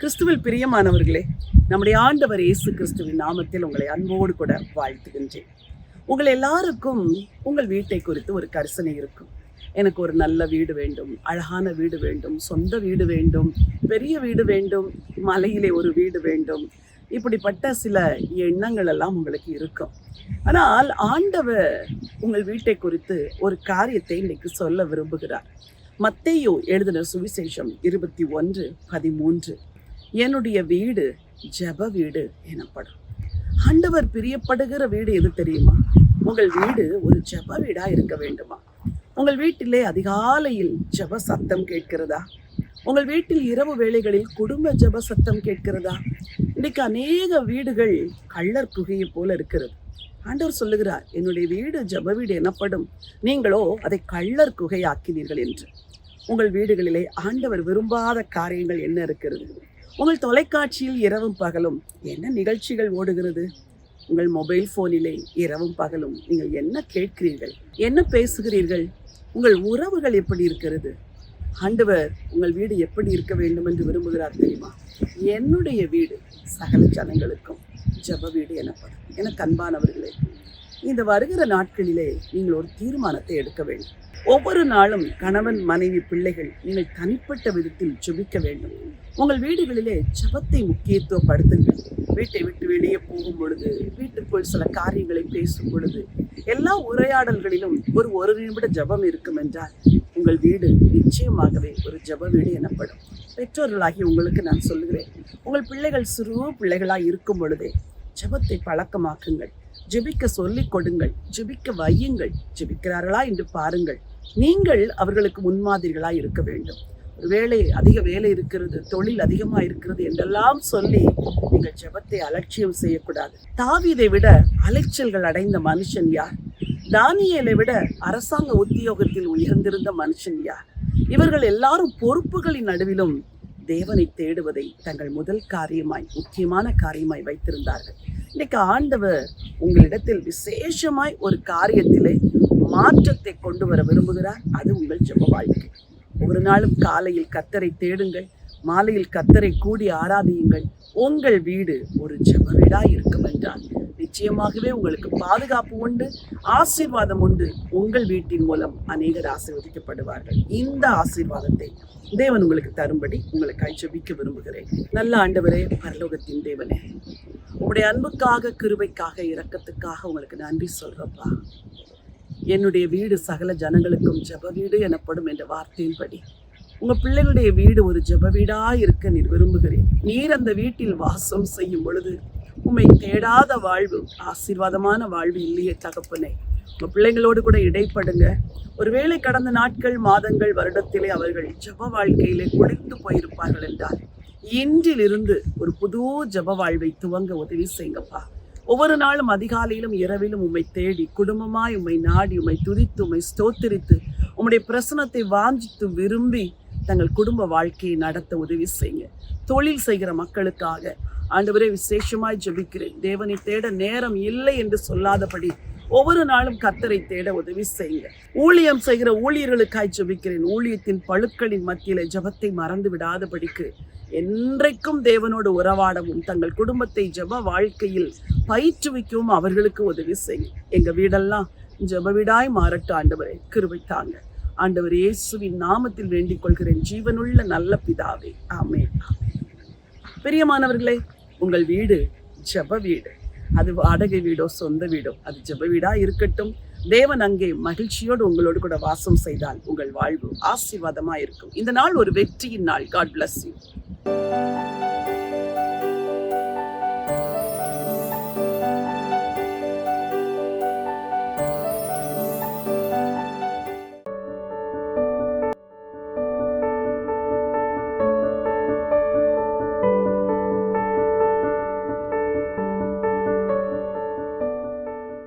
கிறிஸ்துவில் பிரியமானவர்களே நம்முடைய ஆண்டவர் இயேசு கிறிஸ்துவின் நாமத்தில் உங்களை அன்போடு கூட வாழ்த்துகின்றேன். உங்கள் எல்லாருக்கும் உங்கள் வீட்டை குறித்து ஒரு கரிசனை இருக்கும். எனக்கு ஒரு நல்ல வீடு வேண்டும் அழகான வீடு வேண்டும் சொந்த வீடு வேண்டும் பெரிய வீடு வேண்டும் மலையிலே ஒரு வீடு வேண்டும் இப்படிப்பட்ட சில எண்ணங்கள் எல்லாம் உங்களுக்கு இருக்கும். ஆனால் ஆண்டவர் உங்கள் வீட்டை குறித்து ஒரு காரியத்தை இன்னைக்கு சொல்ல விரும்புகிறார். மத்தேயு எழுதின சுவிசேஷம் இருபத்தி ஒன்று பதிமூன்று. என்னுடைய வீடு ஜெப வீடு எனப்படும். ஆண்டவர் பிரியப்படுகிற வீடு எது தெரியுமா? உங்கள் வீடு ஒரு ஜெப வீடா இருக்க வேண்டுமா? உங்கள் வீட்டிலே அதிகாலையில் ஜெப சத்தம் கேட்கிறதா? உங்கள் வீட்டில் இரவு வேளைகளில் குடும்ப ஜெப சத்தம் கேட்கிறதா? இன்னைக்கு அநேக வீடுகள் கள்ளர் குகையை போல இருக்கிறது. ஆண்டவர் சொல்லுகிறார் என்னுடைய வீடு ஜெப வீடு எனப்படும். நீங்களோ அதை கள்ளர் குகையாக்கினீர்கள் என்று. உங்கள் வீடுகளிலே ஆண்டவர் விரும்பாத காரியங்கள் என்ன இருக்கிறது? உங்கள் தொலைக்காட்சியில் இரவும் பகலும் என்ன நிகழ்ச்சிகள் ஓடுகிறது? உங்கள் மொபைல் ஃபோனிலே இரவும் பகலும் நீங்கள் என்ன கேட்கிறீர்கள்? என்ன பேசுகிறீர்கள்? உங்கள் உறவுகள் எப்படி இருக்கிறது? ஆண்டவர் உங்கள் வீடு எப்படி இருக்க வேண்டும் என்று விரும்புகிறார் தெரியுமா? என்னுடைய வீடு சகல ஜனங்களுக்கும் ஜப வீடு எனப்படும். எனக்கு அன்பானவர்களே இந்த வருகிற நாட்களிலே நீங்கள் ஒரு தீர்மானத்தை எடுக்க வேண்டும். ஒவ்வொரு நாளும் கணவன் மனைவி பிள்ளைகள் நீங்கள் தனிப்பட்ட விதத்தில் ஜெபிக்க வேண்டும். உங்கள் வீடுகளிலே ஜெபத்தை முக்கியத்துவப்படுத்துங்கள். வீட்டை விட்டு வெளியே போகும் பொழுது வீட்டுக்குள் சில காரியங்களை பேசும் பொழுது எல்லா உரையாடல்களிலும் ஒரு ஒரு நிமிட ஜெபம் இருக்கும் என்றால் உங்கள் வீடு நிச்சயமாகவே ஒரு ஜெப வீடு எனப்படும். பெற்றோர்களாகி உங்களுக்கு நான் சொல்லுகிறேன் உங்கள் பிள்ளைகள் சிறு பிள்ளைகளாக இருக்கும் பொழுதே ஜெபத்தை பழக்கமாக்குங்கள். ஜெபிக்க சொல்லிக் கொடுங்கள் ஜெபிக்க வையுங்கள் ஜெபிக்கிறார்களா என்று பாருங்கள். நீங்கள் அவர்களுக்கு முன்மாதிரிகளாய் இருக்க வேண்டும். வேலை அதிக வேலை இருக்கிறது தொழில் அதிகமாக இருக்கிறது என்றெல்லாம் சொல்லி நீங்கள் ஜெபத்தை அலட்சியம் செய்யக்கூடாது. தாவிதை விட அலைச்சல்கள் அடைந்த மனுஷன் யார்? தானியலை விட அரசாங்க உத்தியோகத்தில் உயர்ந்திருந்த மனுஷன் யார்? இவர்கள் எல்லாரும் பொறுப்புகளின் நடுவிலும் தேவனை தேடுவதை தங்கள் முதல் காரியமாய் முக்கியமான காரியமாய் வைத்திருந்தார்கள். இன்னைக்கு ஆண்டவர் உங்களிடத்தில் விசேஷமாய் ஒரு காரியத்திலே மாற்றத்தை கொண்டு வர விரும்புகிறார் அது உங்கள் ஜெப வாழ்க்கை. ஒரு நாளும் காலையில் கத்தரை தேடுங்கள் மாலையில் கத்தரை கூடி ஆராதியுங்கள். உங்கள் வீடு ஒரு ஜெப வீடா இருக்கும் என்றால் நிச்சயமாகவே உங்களுக்கு பாதுகாப்பு உண்டு ஆசீர்வாதம் உண்டு. உங்கள் வீட்டின் மூலம் அநேகர் ஆசீர்வதிக்கப்படுவார்கள். இந்த ஆசீர்வாதத்தை தேவன் உங்களுக்கு தரும்படி உங்களை ஜெபிக்க விரும்புகிறேன். நல்ல ஆண்டவரே பரலோகத்தின் தேவனே உங்களுடைய அன்புக்காக கிருபைக்காக இரக்கத்துக்காக உங்களுக்கு நன்றி சொல்றப்பா. என்னுடைய வீடு சகல ஜனங்களுக்கும் ஜெப வீடு எனப்படும் என்ற வார்த்தையின்படி. உங்கள் பிள்ளைகளுடைய வீடு ஒரு ஜெப வீடாக இருக்க நீர் விரும்புகிறேன். நீர் அந்த வீட்டில் வாசம் செய்யும் பொழுது உண்மை தேடாத வாழ்வு ஆசீர்வாதமான வாழ்வு இல்லையே தகப்பனே. உங்கள் பிள்ளைங்களோடு கூட இடைப்படுங்க. ஒருவேளை கடந்த நாட்கள் மாதங்கள் வருடத்திலே அவர்கள் ஜெப வாழ்க்கையிலே குளித்து போயிருப்பார்கள் என்றால் இன்றிலிருந்து ஒரு புது ஜெப வாழ்வை துவங்க உதவி செய்யுங்கப்பா. ஒவ்வொரு நாளும் அதிகாலையிலும் இரவிலும் உம்மை தேடி குடும்பமாய் உம்மை நாடி உம்மை துதித்து உம்மை ஸ்தோத்திரித்து உம்முடைய பிரசனத்தை வாஞ்சித்து விரும்பி தங்கள் குடும்ப வாழ்க்கையை நடத்த உதவி செய்யுங்க. தொழில் செய்கிற மக்களுக்காக ஆண்டவரே விசேஷமாய் ஜபிக்கிறேன். தேவனை தேட நேரம் இல்லை என்று சொல்லாதபடி ஒவ்வொரு நாளும் கத்தரை தேட உதவி செய்யுங்க. ஊழியம் செய்கிற ஊழியர்களுக்காய் ஜபிக்கிறேன். ஊழியத்தின் பழுக்களின் மத்தியில ஜெபத்தை மறந்து விடாதபடிக்கு என்றைக்கும் தேவனோடு உறவாடவும் தங்கள் குடும்பத்தை ஜெப வாழ்க்கையில் பயிற்றுவிக்கவும் அவர்களுக்கு உதவி செய்யும் எங்க வீடெல்லாம் ஜெப வீடாய் மாறட்டும் ஆண்டவரை. கிருவித்தாங்க ஆண்டவர் இயேசுவின் நாமத்தில் வேண்டிக் கொள்கிறேன். ஜீவனுள்ள நல்ல பிதாவே. ஆமே பிரியமானவர்களே உங்கள் வீடு ஜெப வீடு. அது வாடகை வீடோ சொந்த வீடோ அது ஜெப வீடா இருக்கட்டும். தேவன் அங்கே மகிழ்ச்சியோடு உங்களோடு கூட வாசம் செய்தால் உங்கள் வாழ்வு ஆசீர்வாதமா இருக்கும் இந்த நாள் ஒரு வெற்றியின் நாள். God bless you